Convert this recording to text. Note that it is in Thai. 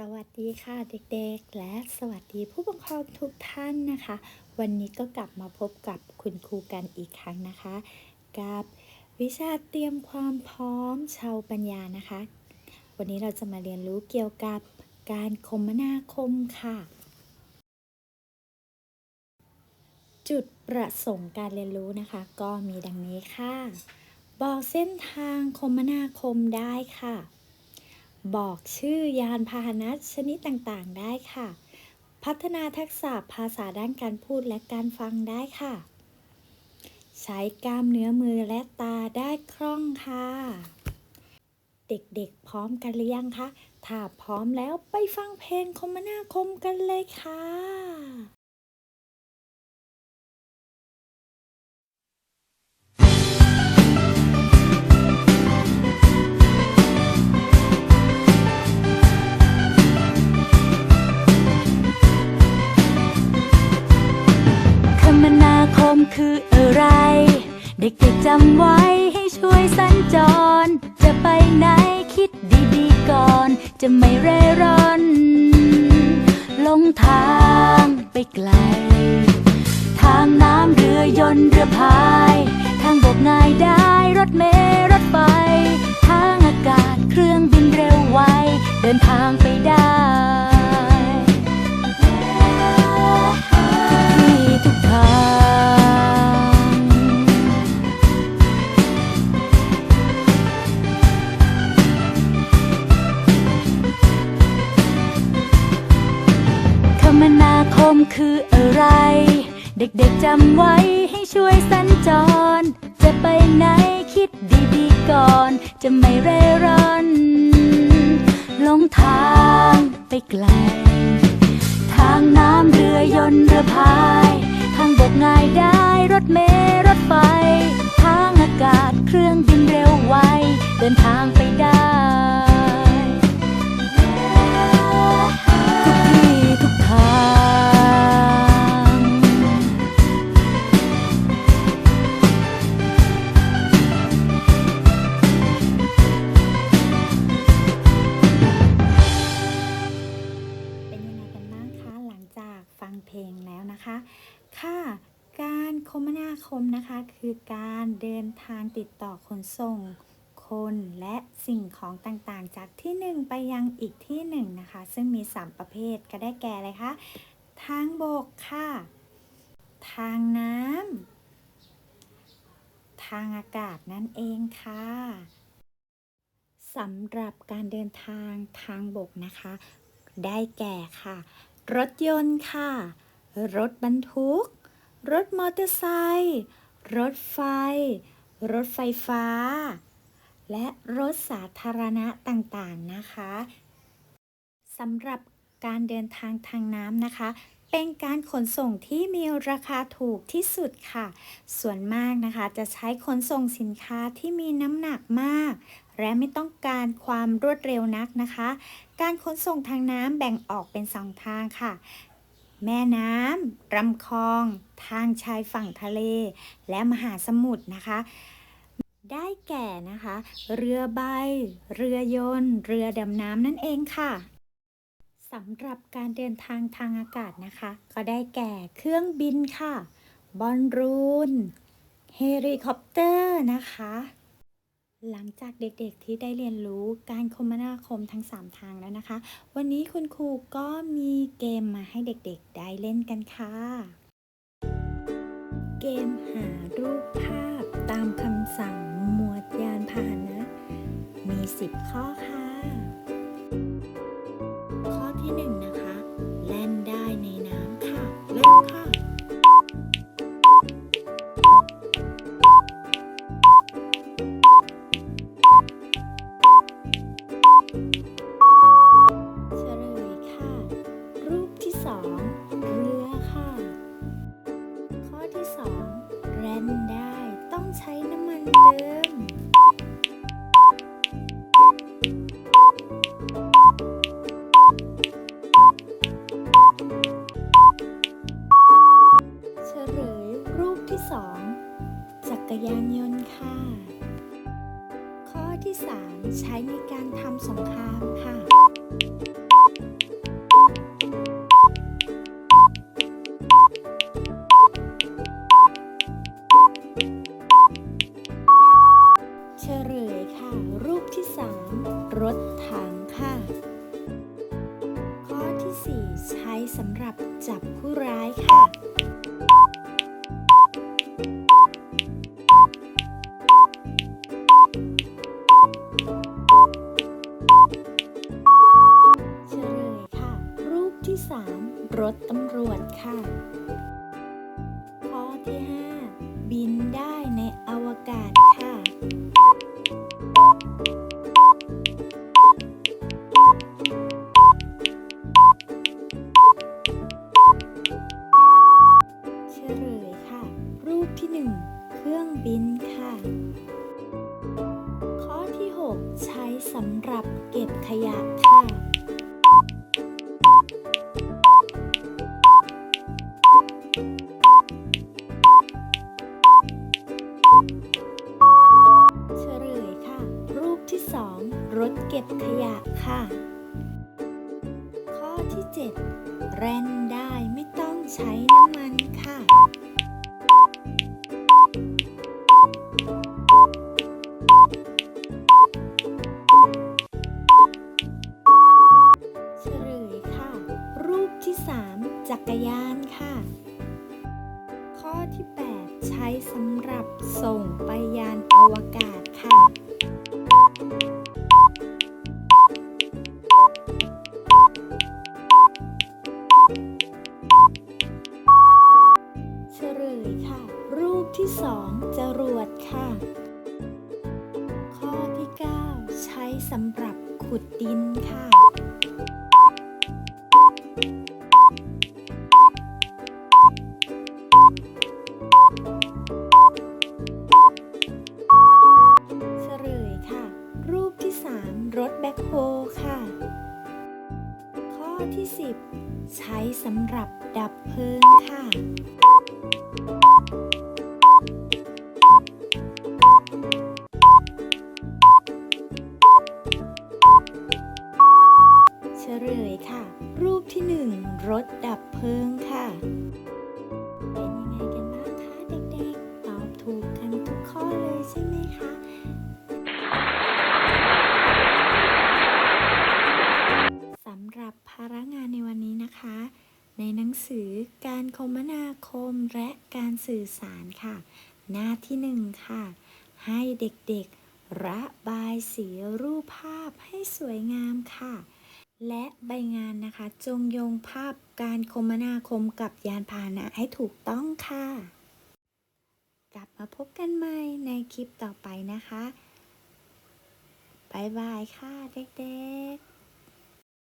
สวัสดีค่ะเด็กๆ และสวัสดีผู้ปกครองทุกท่านนะคะ วันนี้ก็กลับมาพบกับคุณครูกันอีกครั้งนะคะ กับวิชาเตรียมความพร้อมชาวปัญญานะคะ วันนี้เราจะมาเรียนรู้เกี่ยวกับการคมนาคมค่ะ จุดประสงค์การเรียนรู้นะคะ ก็มีดังนี้ค่ะ บอกเส้นทางคมนาคมได้ค่ะ บอกชื่อยานพาหนะชนิดต่างๆ ได้ค่ะ พัฒนาทักษะภาษาด้านการพูดและการฟังได้ค่ะ ใช้กล้ามเนื้อมือและตาได้คล่องค่ะ เด็กๆพร้อมกันหรือยังคะ ถ้าพร้อมแล้วไปฟังเพลงคมนาคมกันเลยค่ะ คืออะไร เด็กๆจำไว้ให้ช่วยสัญจร จะไปไหนคิดดีๆก่อน จะไม่เร่ร่อนลงทางไปไกล ทางน้ำเรือยนต์เรือพาย ทางบกง่ายได้รถเมล์รถไฟ ทางอากาศเครื่องบินเร็วไว เดินทางไปได้ มคืออะไร เด็กๆจำไว้ให้ช่วยสัญจร จะไปไหนคิดดีๆก่อน จะไม่เร่ร่อนหลงทางไปไกล ทางน้ำเรือยนต์เรือพาย ทางบกง่ายได้รถเมล์รถไฟ ทางอากาศเครื่องบินเร็วไว เดินทาง ค่ะ การคมนาคมนะคะ คือการเดินทางติดต่อขนส่ง คนและสิ่งของต่างๆ จากที่หนึ่งไปยังอีกที่หนึ่งนะคะ ซึ่งมี 3 ประเภทก็ได้แก่อะไรคะ ทางบกค่ะ ทางน้ำ ทางอากาศนั่นเองค่ะสำหรับการเดินทางทางบกนะคะ ได้แก่ค่ะ รถยนต์ค่ะ รถบรรทุก รถมอเตอร์ไซค์รถไฟ รถไฟฟ้า และรถสาธารณะต่างๆนะคะสำหรับการเดินทางทางน้ำนะคะ เป็นการขนส่งที่มีราคาถูกที่สุดค่ะ ส่วนมากนะคะจะใช้ขนส่งสินค้าที่มีน้ำหนักมาก และไม่ต้องการความรวดเร็วนักนะคะ การขนส่งทางน้ำแบ่งออกเป็นสองทางค่ะ แม่น้ำลำคลอง ทางชายฝั่งทะเล และมหาสมุทรนะคะ ได้แก่นะคะ เรือใบ เรือยนต์ เรือดำน้ำนั่นเองค่ะสำหรับการเดินทางทางอากาศนะคะ ก็ได้แก่เครื่องบินค่ะ บอลลูน เฮลิคอปเตอร์นะคะ หลังจากเด็กๆที่ได้เรียนรู้การคมนาคมทั้ง 3 ทางแล้วนะคะ วันนี้คุณครูก็มีเกมมาให้เด็กๆได้เล่นกันค่ะ เกมหารูปภาพตามคำสั่งหมวดยานพาหนะ มี 10 ข้อค่ะ น้ำมันเฉลยรูปที่สองจักรยานยนต์ค่ะ ข้อที่3ใช้ในการทำสงครามค่ะ รถตำรวจค่ะ ข้อที่ 5 บินได้ในอวกาศค่ะ เฉลยค่ะ รูปที่ 1 เครื่องบินค่ะ ข้อที่ 6 ใช้สำหรับเก็บขยะค่ะ 2 รถเก็บขยะค่ะ ข้อที่ 7 แร่นได้ไม่ต้องใช้น้ำมันค่ะ เฉลยค่ะ รูปที่ 3 จักรยานค่ะ ข้อที่ 8 ใช้สำหรับส่ง ขุดดินค่ะ เฉลยค่ะ รูปที่ 3 รถแบ็คโฮค่ะ ข้อที่ 10 ใช้สำหรับดับเพลิงค่ะ เฉลยค่ะ รูปที่1รถดับเพลิงค่ะ เป็นยังไงกันบ้างคะเด็กๆ ตอบถูกกันทุกข้อเลยใช่ไหมคะสำหรับภาระงานในวันนี้นะคะ ในหนังสือการคมนาคมและการสื่อสารค่ะ หน้าที่หนึ่งค่ะ ให้เด็กๆ ระบายสีรูปภาพให้สวยงามค่ะ และใบงานนะคะ จงโยงภาพการคมนาคมกับยานพาหนะให้ถูกต้องค่ะ กลับมาพบกันใหม่ในคลิปต่อไปนะคะ บ๊ายบายค่ะเด็กๆ